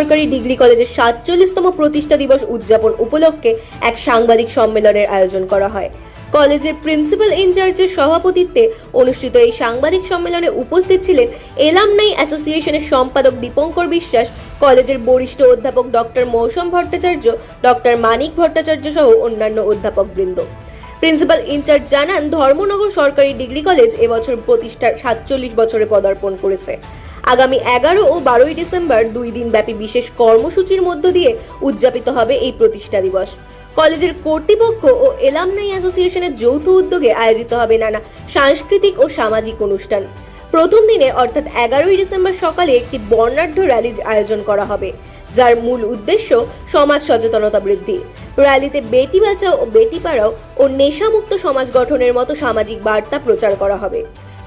সরকারি ডিগ্রি কলেজের সাতচল্লিশতম প্রতিষ্ঠা দিবস উদযাপন উপলক্ষে এক সাংবাদিক সম্মেলনের আয়োজন করা হয়। কলেজের প্রিন্সিপাল ইনচার্জের সভাপতিত্বে অনুষ্ঠিত এই সাংবাদিক সম্মেলনে উপস্থিত ছিলেন এলামনাই অ্যাসোসিয়েশনের সম্পাদক দীপঙ্কর বিশ্বাস, কলেজের বরিষ্ঠ অধ্যাপক ডক্টর মৌসুম ভট্টাচার্য, ডক্টর মানিক ভট্টাচার্য সহ অন্যান্য অধ্যাপকবৃন্দ প্রিন্সিপাল ইনচার্জ জানান, ধর্মনগর সরকারি ডিগ্রি কলেজ এবছর প্রতিষ্ঠার সাতচল্লিশ বছরে পদার্পণ করেছে। আগামী এগারো ও বারোই ডিসেম্বর দুই দিন ব্যাপী বিশেষ কর্মসূচির মধ্য দিয়ে উদযাপিত হবে এই প্রতিষ্ঠা দিবস। কলেজের কর্তৃপক্ষ ও এলামনাই অ্যাসোসিয়েশনের যৌথ উদ্যোগে আয়োজিত হবে নানা সাংস্কৃতিক ও সামাজিক অনুষ্ঠান। প্রথম দিনে অর্থাৎ এগারোই ডিসেম্বর সকালে একটি বর্ণাঢ্য র্যালির আয়োজন করা হবে, যার মূল উদ্দেশ্য সমাজ সচেতনতা বৃদ্ধি। র্যালিতে বেটি বাঁচাও ও বেটি পাড়াও ও নেশামুক্ত সমাজ গঠনের মতো সামাজিক বার্তা প্রচার করা হবে।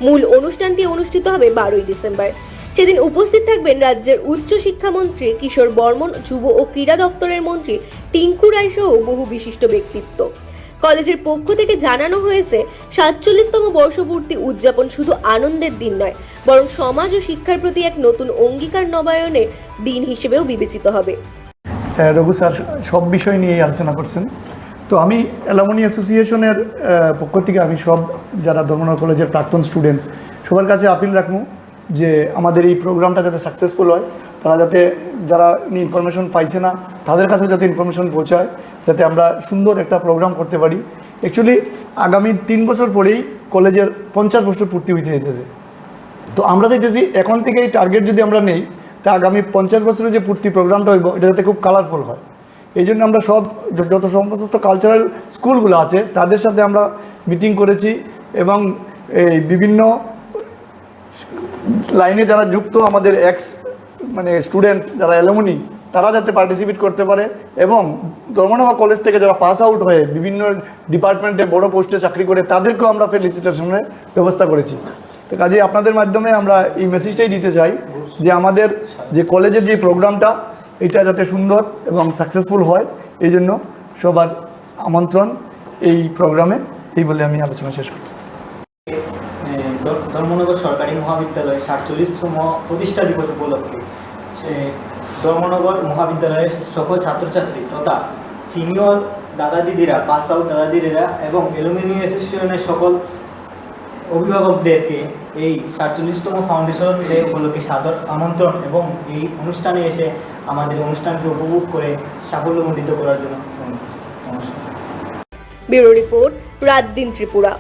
মূল অনুষ্ঠানটি অনুষ্ঠিত হবে বারোই ডিসেম্বর। সেদিন উপস্থিত থাকবেন রাজ্যের উচ্চ শিক্ষামন্ত্রী কিশোর বর্মন যুব ও ক্রীড়া দপ্তরের মন্ত্রী টিঙ্কু রায় সহ বহু বিশিষ্ট ব্যক্তিত্ব। কলেজের পক্ষ থেকে জানানো হয়েছে সাতচল্লিশতম বর্ষপূর্তি উদযাপন শুধু আনন্দের দিন নয় বরং সমাজ ও শিক্ষার প্রতি এক নতুন অঙ্গীকার নবায়নের দিন হিসেবেও বিবেচিত হবে। হ্যাঁ, রঘু স্যার সব বিষয় নিয়ে আলোচনা করছেন। তো আমি অ্যালামনি অ্যাসোসিয়েশনের পক্ষ থেকে আমি সব যারা ধর্মনগর কলেজের প্রাক্তন স্টুডেন্ট সবার কাছে আপিল রাখব। যে আমাদের এই প্রোগ্রামটা যাতে সাকসেসফুল হয়, তারা যাতে যারা ইনফরমেশন পাইছে না, তাদের কাছে যাতে ইনফরমেশন পৌঁছায়, যাতে আমরা সুন্দর একটা প্রোগ্রাম করতে পারি। অ্যাকচুয়ালি আগামী তিন বছর পরেই কলেজের পঞ্চাশ বছর পূর্তি হইতে যেতেছে তো আমরা চাইতেছি এখন থেকে এই টার্গেট যদি আমরা নেই, তা আগামী পঞ্চাশ বছরের যে পূর্তি প্রোগ্রামটা হইব, এটা যাতে খুব কালারফুল হয়। এই জন্য আমরা সব যত সমস্ত কালচারাল স্কুলগুলো আছে, তাদের সাথে আমরা মিটিং করেছি এবং এই বিভিন্ন লাইনে যারা যুক্ত আমাদের এক্স মানে স্টুডেন্ট যারা অ্যালুমিনি তারা যাতে পার্টিসিপেট করতে পারে এবং ধর্মনগর কলেজ থেকে যারা পাস আউট হয়ে বিভিন্ন ডিপার্টমেন্টে বড় পোস্টে চাকরি করে, তাদেরকেও আমরা ফেলিসিটেশনের ব্যবস্থা করেছি। তো কাজে আপনাদের মাধ্যমে আমরা এই মেসেজটাই দিতে চাই যে আমাদের যে কলেজের যে প্রোগ্রামটা এটা যাতে সুন্দর এবং সাকসেসফুল হয়, এই জন্য সবার আমন্ত্রণ এই প্রোগ্রামে এই বলে আমি আলোচনা শেষ করি ধর্মনগর সরকারি মহাবিদ্যালয় সাতচল্লিশতম প্রতিষ্ঠা দিবস উপলক্ষে ধর্মনগর মহাবিদ্যালয়ের সকল ছাত্রছাত্রী তথা সিনিয়র দাদা দিদিরা পাস আউট দাদা দিদিরা এবং অ্যালুমিনি অ্যাসোসিয়েশনের সকল অভিভাবকদেরকে এই সাতচল্লিশতম ফাউন্ডেশন ডে উপলক্ষে সাদর আমন্ত্রণ এবং এই অনুষ্ঠানে এসে আমাদের অনুষ্ঠানকে উপভোগ করে সাফল্যমণ্ডিত করার জন্য নমস্কার। ব্যুরো রিপোর্ট, রাত দিন ত্রিপুরা।